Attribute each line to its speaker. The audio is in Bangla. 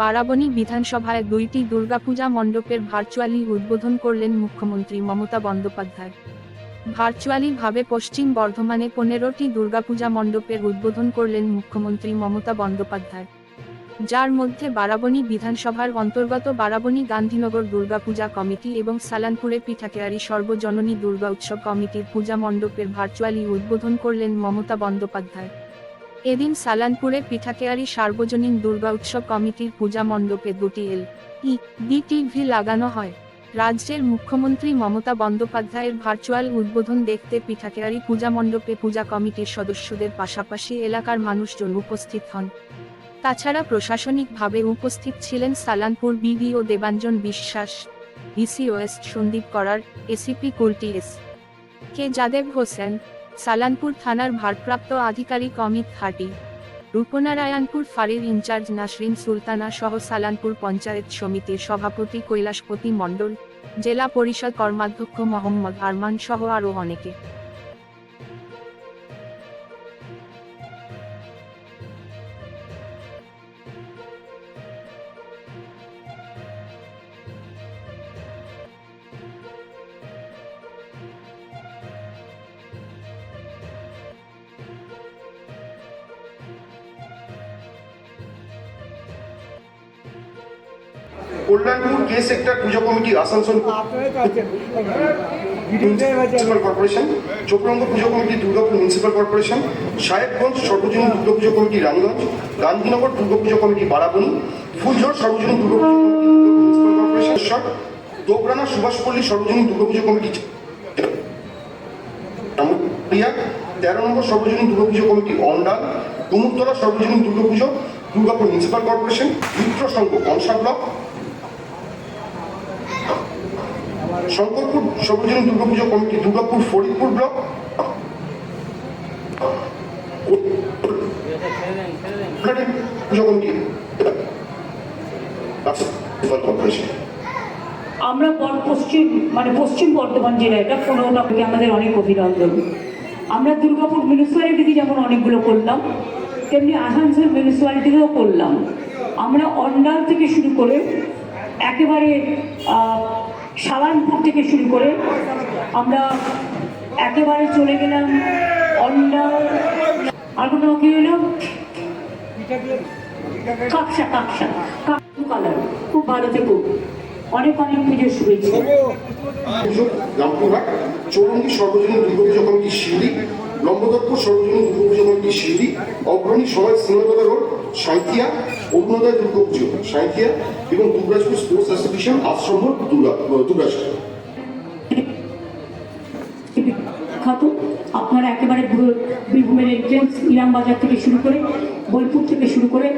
Speaker 1: বারাবণী বিধানসভায় দুইটি দুর্গাপূজা মণ্ডপের ভার্চুয়ালি উদ্বোধন করলেন মুখ্যমন্ত্রী মমতা বন্দ্যোপাধ্যায়। ভার্চুয়ালি ভাবে পশ্চিম বর্ধমানে পনেরোটি দুর্গাপূজা মণ্ডপের উদ্বোধন করলেন মুখ্যমন্ত্রী মমতা বন্দ্যোপাধ্যায়। যার মধ্যে বারাবণী বিধানসভার অন্তর্গত বারাবণী গান্ধীনগর দুর্গাপূজা কমিটি এবং সালানপুরে পিঠাকেয়ারি সর্বজননী দুর্গা উৎসব কমিটির পূজা মণ্ডপের ভার্চুয়ালি উদ্বোধন করলেন মমতা বন্দ্যোপাধ্যায়। এদিন সালানপুরে পিঠাকেয়ারি সার্বজনীন দুর্গা উৎসব কমিটির পূজা মণ্ডপে দুটি এল ই ডি টিভি লাগানো হয়। রাজ্যের মুখ্যমন্ত্রী মমতা বন্দ্যোপাধ্যায়ের ভার্চুয়াল উদ্বোধন দেখতে পিঠাকেয়ারি পূজা মণ্ডপে পূজা কমিটির সদস্যদের পাশাপাশি এলাকার মানুষজন উপস্থিত হন। তাছাড়া প্রশাসনিকভাবে উপস্থিত ছিলেন সালানপুর বিডিও দেবাঞ্জন বিশ্বাস ডিসিওএস সন্দীপ করার, এসিপি কুলটি এস কে যাদেব হোসেন সালানপুর থানার ভারপ্রাপ্ত আধিকারিক অমিত হাটি রূপনারায়ণপুর ফাঁড়ির ইনচার্জ নাসরিন সুলতানা সহ সালানপুর পঞ্চায়েত সমিতির সভাপতি কৈলাসপতি মণ্ডল, জেলা পরিষদ কর্মাধ্যক্ষ মোহাম্মদ আরমান সহ আরও অনেকে।
Speaker 2: Kalyanpur K sector puja committee Asansol municipal corporation চোপড়ঙ্গ puja committee Durgapur municipal corporation Sahebganj সর্বজনীন দুর্গা পুজো কমিটি রানীগঞ্জ গান্ধীনগর দুর্গা পুজো কমিটি বারাবণী ফুলঝড় সর্বজনীন দুর্গা পুজো কমিটি কর্পোরেশন দোবরানা সুভাষপল্লী সর্বজনীন দুর্গা পুজো কমিটি তেরো নম্বর সর্বজনীন দুর্গা পুজো কমিটি অন্ডাল কুমুরতলা সর্বজনীন Durga puja Durgapur municipal corporation Mitra Sangha Kanksa block Shankarpur সর্বজনীন দুর্গাপুজো কমিটি দুর্গাপুর, ফরিদপুর ব্লক?
Speaker 3: আমরা পশ্চিম মানে পশ্চিম বর্ধমান জেলা এটা পনেরোটা আমাদের অনেক অভিনন্দন। আমরা দুর্গাপুর মিউনিসিপ্যালিটিতে যেমন অনেকগুলো করলাম, তেমনি আসানসোল মিউনিসিপ্যালিটিতেও করলাম। আমরা অন্ডাল থেকে শুরু করে একেবারে আহ, সালানপুর থেকে শুরু করে আমরা একেবারে চলে গেলাম অন্ডা। আর কোনো কি হলো? কাকসা কাকসা কাকু কালার। খুব ভালো থেকো। অনেক অনেক শুভেচ্ছা।
Speaker 2: পুজো রামপুরহাট চৌরঙ্গি সর্বজনীন যখন কি শিউলি লম্বদরপুর সর্বজনীন দুর্গাপুজো কমিটি অগ্রণী সবাই সিনেমাতলা রোড, সাঁইথিয়া, অরুণোদয় দুর্গাপুজো সাঁথিয়া এবং দুর্গাজপুর স্পোর্টস অ্যাসোসিয়েশন আশ্রম দুর্গা
Speaker 3: বিখ্যাত আপনারা একেবারে বীরভূমের এন্ট্রেন্স ইরাম বাজার থেকে শুরু করে বোলপুর থেকে শুরু করে